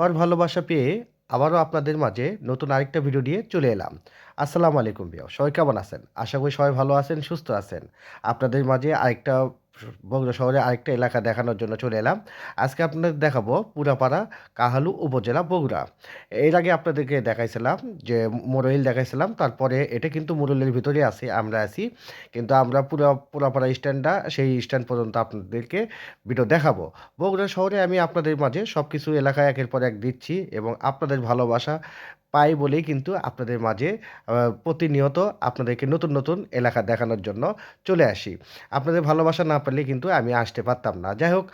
আমার ভালোবাসা পেয়ে আবারও আপনাদের মাঝে নতুন আরেকটা ভিডিও নিয়ে চলে এলাম। আসসালামু আলাইকুম বিয়া সবাই কেমন আছেন? আশা করি সবাই ভালো আছেন, সুস্থ আছেন। আপনাদের মাঝে আরেকটা বগুড়া শহরে আরেকটা এলাকা দেখানোর জন্য চলে এলাম। আজকে আপনাদের দেখাবো পুরাপাড়া কাহালু উপজেলা বগুড়া। এর আগে আপনাদেরকে দেখাইছিলাম যে মোরইল দেখাইছিলাম, তারপরে এটা কিন্তু মোরইলের ভিতরে আছে, আমরা আছি। কিন্তু আমরা পুরা, পুরাপাড়া স্ট্যান্ডটা, সেই স্ট্যান্ড পর্যন্ত আপনাদেরকে ভিডিও দেখাবো। বগুড়া শহরে আমি আপনাদের মাঝে সব কিছু এলাকায় একের পর এক দিচ্ছি এবং আপনাদের ভালোবাসা পাই বলেই কিন্তু আপনাদের মাঝে প্রতিনিয়ত আপনাদেরকে নতুন নতুন এলাকা দেখানোর জন্য চলে আসি। আপনাদের ভালোবাসা না পেলে কিন্তু আমি আসতে পারতাম না। যাই হোক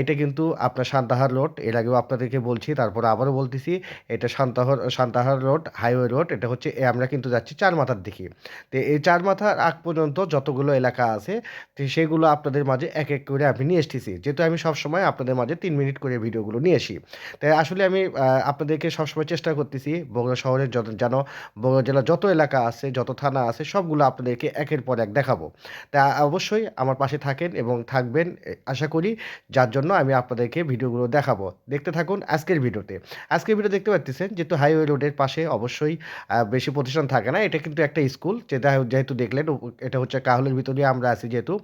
এটা কিন্তু আপনার সান্তাহার রোড, এর আগেও আপনাদেরকে বলছি, তারপর আবারও বলতেছি, এটা Santahar Santahar road, highway road, এটা হচ্ছে আমরা কিন্তু যাচ্ছি চার মাথার দিকে। তো এই চার মাথার আগ পর্যন্ত যতগুলো এলাকা আছে সেগুলো আপনাদের মাঝে এক এক করে আমি নিয়ে এসেছি। যেহেতু আমি সবসময় আপনাদের মাঝে তিন মিনিট করে ভিডিওগুলো নিয়ে আসি। তাই আসলে আমি আপনাদেরকে সবসময় চেষ্টা করতেছি বগুড়া শহরের যত, যেন বগুড়া জেলার যত এলাকা আছে, যত থানা আছে, সবগুলো আপনাদেরকে একের পর এক দেখাবো। তা অবশ্যই আমার পাশে থাকেন এবং থাকবেন আশা করি। যার জন্য আমি আপনাদেরকে ভিডিওগুলো দেখাবো। দেখতে থাকুন আজকের ভিডিওতে। আজকের ভিডিও দেখতে পাচ্ছেন যেহেতু হাইওয়ে রোডের পাশে অবশ্যই বেশি প্রতিষ্ঠান থাকে না। এটা কিন্তু একটা স্কুল যেটা যেহেতু দেখলেন এটা হচ্ছে কাহলের ভিতরে আমরা আছি যেহেতু।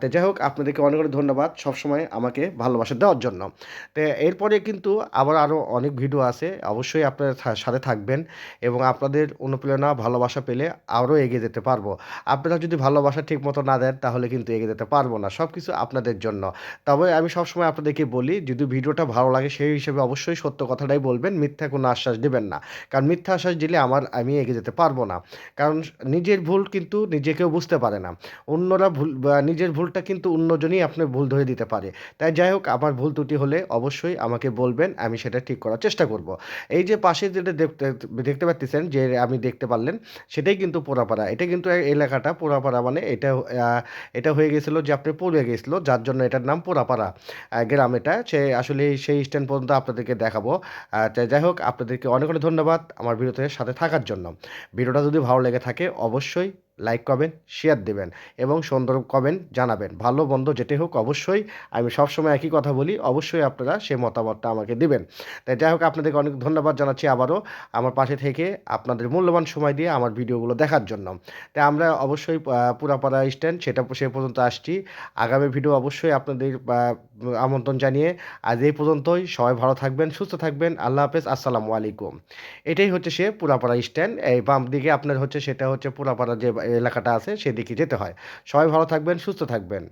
তো যাই হোক, আপনাদেরকে অনেক অনেক ধন্যবাদ সবসময় আমাকে ভালোবাসা দেওয়ার জন্য। তো এরপরে কিন্তু আবার আরও অনেক ভিডিও আছে। অবশ্যই আপনার সাথে থাকবেন এবং আপনাদের অনুপ্রেরণা, ভালোবাসা পেলে আরও এগিয়ে যেতে পারব। আপনারা যদি ভালোবাসা ঠিক মতো না দেন, তাহলে কিন্তু এগিয়ে যেতে পারব না। সব কিছু আপনাদের জন্য। তবে আমি সবসময় আপনাদেরকে বলি, যদি ভিডিওটা ভালো লাগে, সেই হিসেবে অবশ্যই সত্য কথাটাই বলবেন। মিথ্যা কোনো আশ্বাস দেবেন না। কারণ মিথ্যা আশ্বাস দিলে আমার, আমি এগিয়ে যেতে পারব না। কারণ নিজের ভুল কিন্তু নিজেকেও বুঝতে পারে না। অন্যরা ভুল নিজের ভুলটা কিন্তু অন্যজনই আপনার ভুল ধরে দিতে পারে। তাই যাই হোক, আমার ভুল ত্রুটি হলে অবশ্যই আমাকে বলবেন, আমি সেটা ঠিক করার চেষ্টা করব। এই যে পাশে যেটা দেখতে দেখতে পাচ্ছেন যে আমি দেখতে পারলেন, সেটাই কিন্তু পোড়াপাড়া। এটা কিন্তু এলাকাটা পোড়াপাড়া মানে এটা এটা হয়ে গেছিল যে আপনি পড়ে গেছিল, যার জন্য এটার নাম পোড়াপাড়া। গ্রাম এটা, সে আসলে সেই স্ট্যান্ড পর্যন্ত আপনাদেরকে দেখাবো। যাই হোক, আপনাদেরকে অনেক অনেক ধন্যবাদ আমার ভিডিওতে সাথে থাকার জন্য। ভিডিওটা যদি ভালো লেগে থাকে, অবশ্যই লাইক করবেন শেয়ার দেবেন এবং সুন্দর কমেন্ট জানাবেন। ভালো মন্দ যেটাই হোক অবশ্যই আমি সবসময় একই কথা বলি, অবশ্যই আপনারা সেই মতামতটা আমাকে দিবেন। তাই যাই হোক, আপনাদেরকে অনেক ধন্যবাদ জানাচ্ছি আবারও আমার পাশে থেকে আপনাদের মূল্যবান সময় দিয়ে আমার ভিডিওগুলো দেখার জন্য। তাই আমরা অবশ্যই পুরাপাড়া স্ট্যান্ড সেটা সে পর্যন্ত আসছি। আগামী ভিডিও অবশ্যই আপনাদের আমন্ত্রণ জানিয়ে আজ এই পর্যন্তই। সবাই ভালো থাকবেন, সুস্থ থাকবেন। আল্লাহ হাফেজ, আসসালামু আলাইকুম। এটাই হচ্ছে সে পুরাপাড়া স্ট্যান্ড এই বাম দিকে আপনার হচ্ছে, সেটা হচ্ছে পুরাপাড়া যে এলাকাটা আছে সেদিকে যেতে হয়। সবাই ভালো থাকবেন সুস্থ থাকবেন।